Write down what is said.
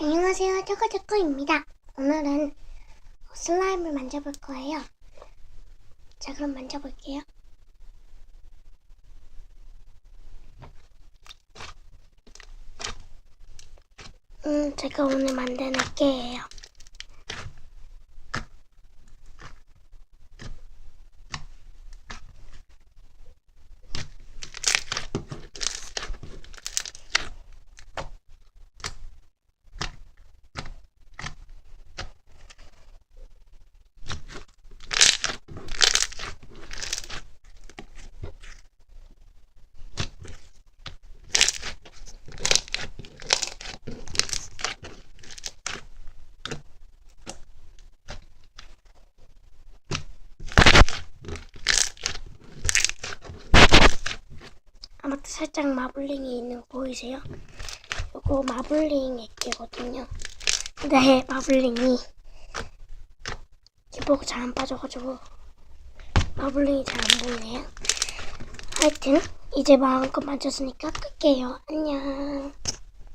안녕하세요, 초코초코입니다. 오늘은 슬라임을 만져볼 거예요. 자, 그럼 만져볼게요. 음, 제가 오늘 만든 어깨예요. 아무튼 살짝 마블링이 있는 거 보이세요? 요거 마블링 액기거든요. 근데 마블링이 기포가 잘안 빠져가지고 마블링이 잘 안 보이네요. 하여튼 이제 마음껏 만졌으니까 끌게요. 안녕.